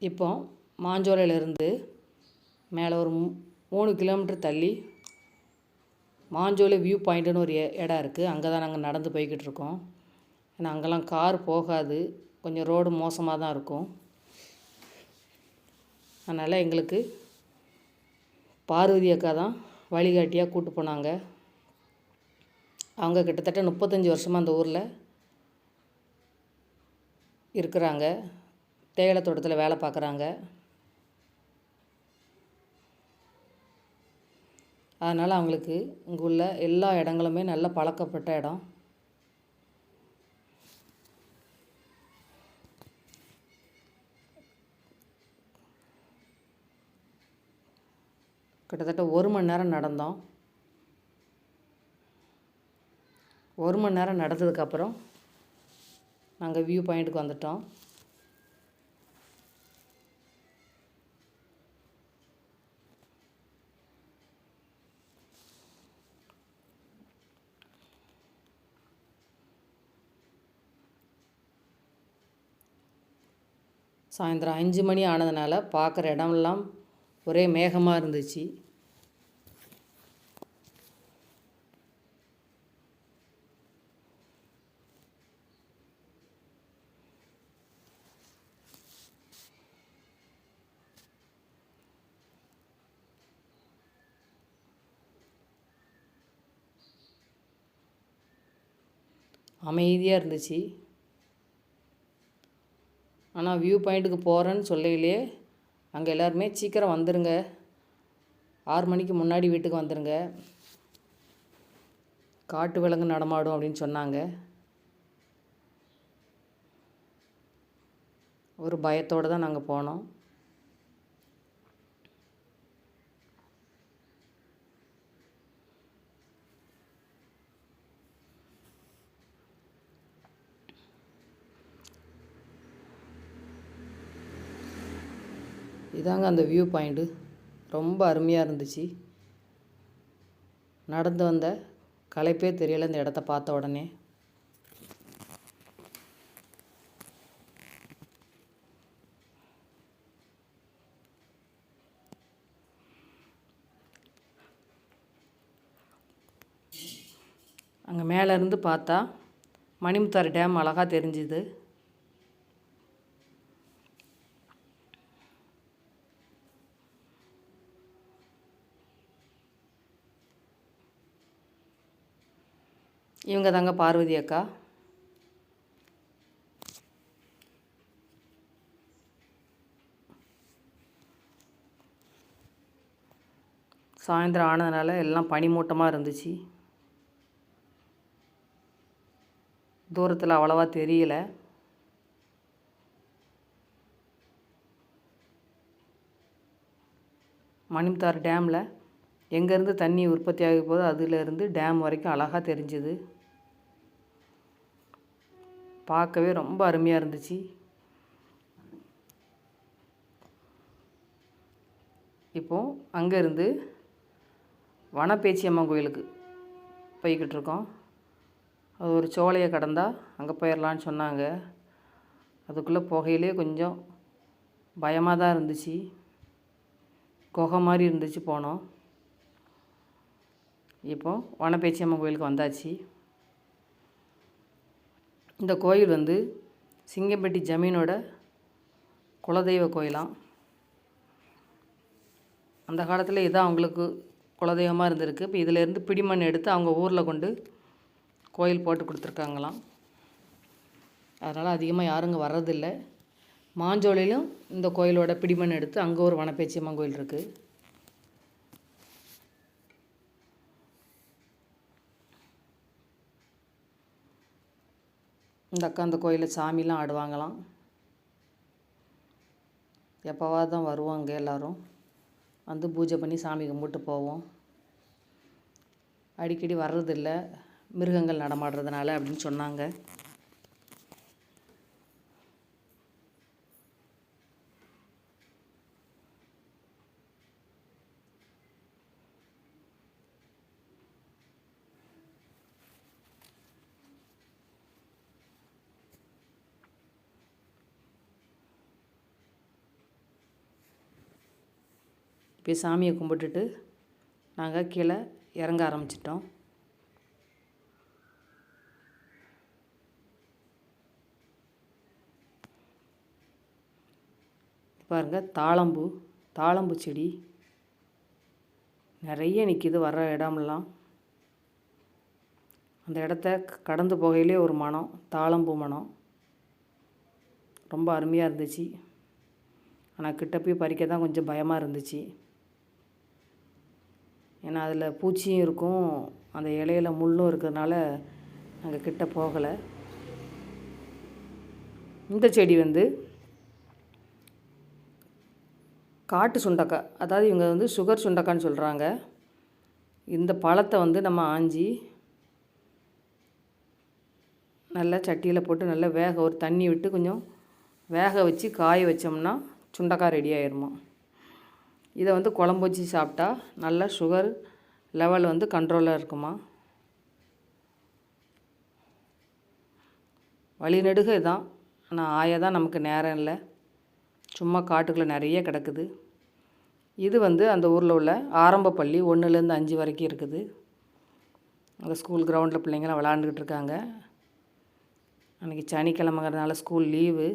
இப்போ மாஞ்சோலையிலேருந்து மேலே ஒரு மூணு கிலோமீட்டர் தள்ளி மாஞ்சோலை வியூ பாயிண்ட்டுன்னு ஒரு இடம் இருக்குது அங்கே தான் நாங்கள் நடந்து போய்கிட்டு இருக்கோம். ஏன்னா அங்கெல்லாம் கார் போகாது. கொஞ்சம் ரோடு மோசமாக தான் இருக்கும். அதனால் எங்களுக்கு பார்வதி அக்கா தான் வழிகாட்டியாக கூட்டு போனாங்க. அவங்க கிட்டத்தட்ட முப்பத்தஞ்சு வருஷமாக அந்த ஊரில் இருக்கிறாங்க. தேயிலை தோட்டத்தில் வேலை பார்க்குறாங்க. அதனால் அவங்களுக்கு இங்கே உள்ள எல்லா இடங்களுமே நல்ல பழக்கப்பட்ட இடம். கிட்டத்தட்ட ஒரு மணி நேரம் நடந்தோம். ஒரு மணி நேரம் நடந்ததுக்கப்புறம் நாங்கள் வியூ பாயிண்ட்டுக்கு வந்துட்டோம். சாயந்தரம் அஞ்சு மணி ஆனதுனால பார்க்குற இடமெல்லாம் ஒரே மேகமாக இருந்துச்சு. அமைதியாக இருந்துச்சு. ஆனால் வியூ பாயிண்ட்டுக்கு போகிறேன்னு சொல்லையிலே அங்கே எல்லாருமே சீக்கிரம் வந்துடுங்க ஆறு மணிக்கு முன்னாடி வீட்டுக்கு வந்துடுங்க காட்டு விலங்கு நடமாடும் அப்படின்னு சொன்னாங்க. ஒரு பயத்தோடு தான் நாங்கள் போனோம். இதாங்க அந்த வியூ பாயிண்ட்டு ரொம்ப அருமையாக இருந்துச்சு. நடந்து வந்த களைப்பே தெரியல இந்த இடத்த பார்த்த உடனே. அங்கே மேலேருந்து பார்த்தா மணிமுத்தாறு டேம் அழகாக தெரிஞ்சுது. இவங்க தாங்க பார்வதி அக்கா. சாயந்தரம் ஆனதுனால எல்லாம் பனிமூட்டமாக இருந்துச்சு. தூரத்தில் அவ்வளோவா தெரியல. மணிமுத்தாறு டேமில் எங்கேருந்து தண்ணி உற்பத்தி ஆகி போதோ அதிலிருந்து டேம் வரைக்கும் அழகாக தெரிஞ்சுது. பார்க்கவே ரொம்ப அருமையாக இருந்துச்சு. இப்போது அங்கேருந்து வனப்பேச்சியம்மன் கோயிலுக்கு போய்கிட்டு இருக்கோம். அது ஒரு சோலையை கடந்தால் அங்கே போயிடலான்னு சொன்னாங்க. அதுக்குள்ளே புகையிலே கொஞ்சம் பயமாக தான் இருந்துச்சு. குகை மாதிரி இருந்துச்சு போனோம். இப்போது வனப்பேச்சியம்மன் கோயிலுக்கு வந்தாச்சு. இந்த கோயில் வந்து சிங்கம்பட்டி ஜமீனோட குலதெய்வ கோயிலாம். அந்த காலத்தில் இதான் அவங்களுக்கு குலதெய்வமாக இருந்திருக்கு. இப்போ இதிலேருந்து பிடிமண் எடுத்து அவங்க ஊரில் கொண்டு கோயில் போட்டு கொடுத்துருக்காங்களாம். அதனால் அதிகமாக யாரும் இங்கே வர்றதில்லை. மாஞ்சோலையிலும் இந்த கோயிலோட பிடிமண் எடுத்து அங்கே ஒரு வனப்பேச்சியம்மன் கோயில் இருக்குது இந்த அக்கா அந்த கோயிலில் சாமிலாம் ஆடுவாங்களாம். எப்போவாது தான் வருவாங்க எல்லோரும். வந்து பூஜை பண்ணி சாமி கும்பிட்டு போவோம். அடிக்கடி வர்றதில்ல. மிருகங்கள் நடமாடுறதுனால அப்படின்னு சொன்னாங்க. போய் சாமியை கும்பிட்டுட்டு நாங்கள் கீழே இறங்க ஆரம்பிச்சிட்டோம். பாருங்கள் தாளம்பூ தாளம்பூ செடி நிறைய நிற்கிது வர்ற இடமெல்லாம் அந்த இடத்த கடந்து போகையிலே ஒரு மனம் தாளம்பூ மனம். ரொம்ப அருமையாக இருந்துச்சு. ஆனால் கிட்ட போய் பறிக்க தான் கொஞ்சம் பயமாக இருந்துச்சு. ஏன்னா அதில் பூச்சியும் இருக்கும் அந்த இலையில முள்ளும் இருக்கிறதுனால நாங்கள் கிட்ட போகலை. இந்த செடி வந்து காட்டு சுண்டக்காய் அதாவது இவங்க வந்து சுகர் சுண்டக்கான்னு சொல்கிறாங்க இந்த பழத்தை வந்து நம்ம ஆஞ்சி நல்லா சட்டியில் போட்டு நல்லா வேக ஒரு தண்ணி விட்டு கொஞ்சம் வேக வச்சு காய வச்சோம்னா சுண்டக்காய் ரெடி ஆயிடுமா இதை வந்து குழம்பு வச்சு சாப்பிட்டா நல்லா சுகர் லெவல் வந்து கண்ட்ரோலாக இருக்குமா? வழிநெடுக இதான். ஆனால் ஆய தான் நமக்கு நேரம் இல்லை. சும்மா காட்டுக்குள்ளே நிறைய கிடக்குது. இது வந்து அந்த ஊரில் உள்ள ஆரம்ப பள்ளி ஒன்றுலேருந்து அஞ்சு வரைக்கும் இருக்குது. அந்த ஸ்கூல் கிரவுண்டில் பிள்ளைங்களாம் விளாண்டுக்கிட்டு இருக்காங்க. அன்றைக்கி சனிக்கிழமைங்கிறதுனால ஸ்கூல் லீவு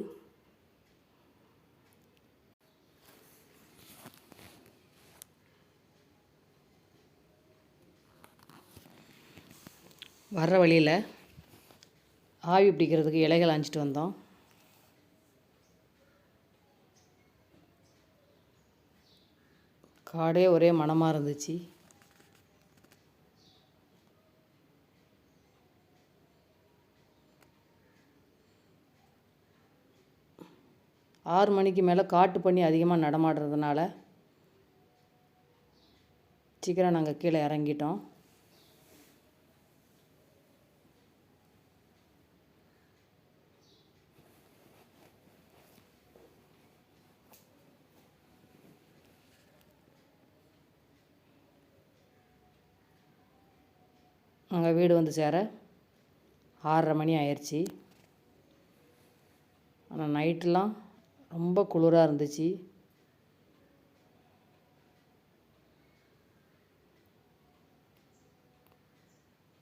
வர்ற வழியில் ஆவி பிடிக்கிறதுக்கு இலைகள் அணிச்சிட்டு வந்தோம். காடே ஒரே மனமாக இருந்துச்சு. ஆறு மணிக்கு மேலே காட்டு பண்ணி அதிகமாக நடமாடுறதுனால சீக்கிரம் நாங்கள் கீழே இறங்கிட்டோம். நாங்கள் வீடு வந்து சேர ஆறரை மணி ஆயிடுச்சு ஆனால் நைட்டெலாம் ரொம்ப குளிராக இருந்துச்சு.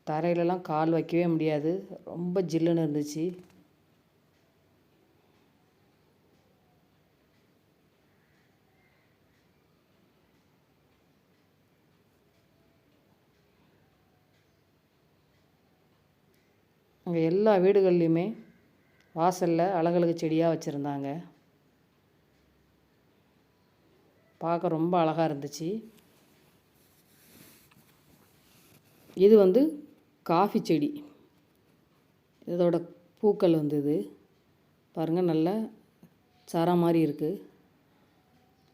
தரையிலலாம் கால் வைக்கவே முடியாது. ரொம்ப ஜில்லுன்னு இருந்துச்சு. அங்கே எல்லா வீடுகள்லையுமே வாசலில் அழகழகு செடியாக வச்சுருந்தாங்க. பார்க்க ரொம்ப அழகாக இருந்துச்சு. இது வந்து காஃபி செடி. இதோட பூக்கள் வந்தது பாருங்கள் நல்ல சர மாதிரி இருக்குது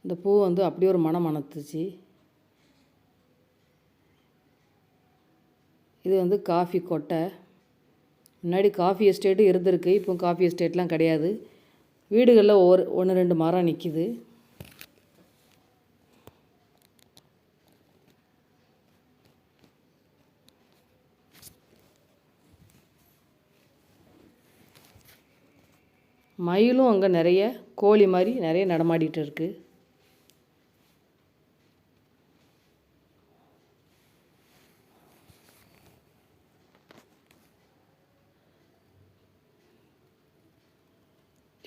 இந்த பூ வந்து அப்படியே ஒரு மனம் மணத்துச்சு இது வந்து காஃபி கொட்டை. முன்னாடி காஃபி எஸ்டேட்டு இருந்திருக்கு இப்போ காஃபி எஸ்டேட்லாம் கிடையாது. வீடுகளில் ஒரு ஒன்று ரெண்டு மரம் நிற்கிது மயிலும் அங்கே நிறைய கோழி மாதிரி நிறைய நடமாடிட்டு இருக்குது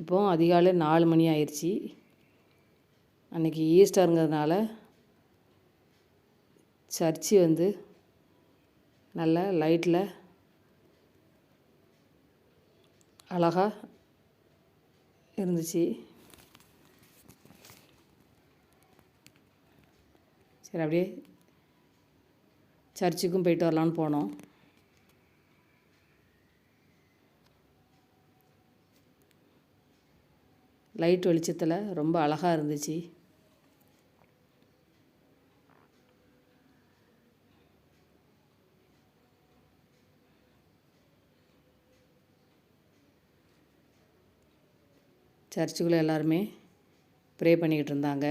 இப்போ அதிகாலை நாலு மணி ஆயிடுச்சு. அன்றைக்கி ஈஸ்டருங்கிறதுனால சர்ச்சு வந்து நல்ல லைட்டில் அழகாக இருந்துச்சு. சரி அப்படியே சர்ச்சுக்கும் போயிட்டு வரலான்னு போனோம். லைட் வெளிச்சத்தில் ரொம்ப அழகாக இருந்துச்சு. சர்ச்சுக்குள்ளே எல்லாருமே ப்ரே பண்ணிக்கிட்டு இருந்தாங்க.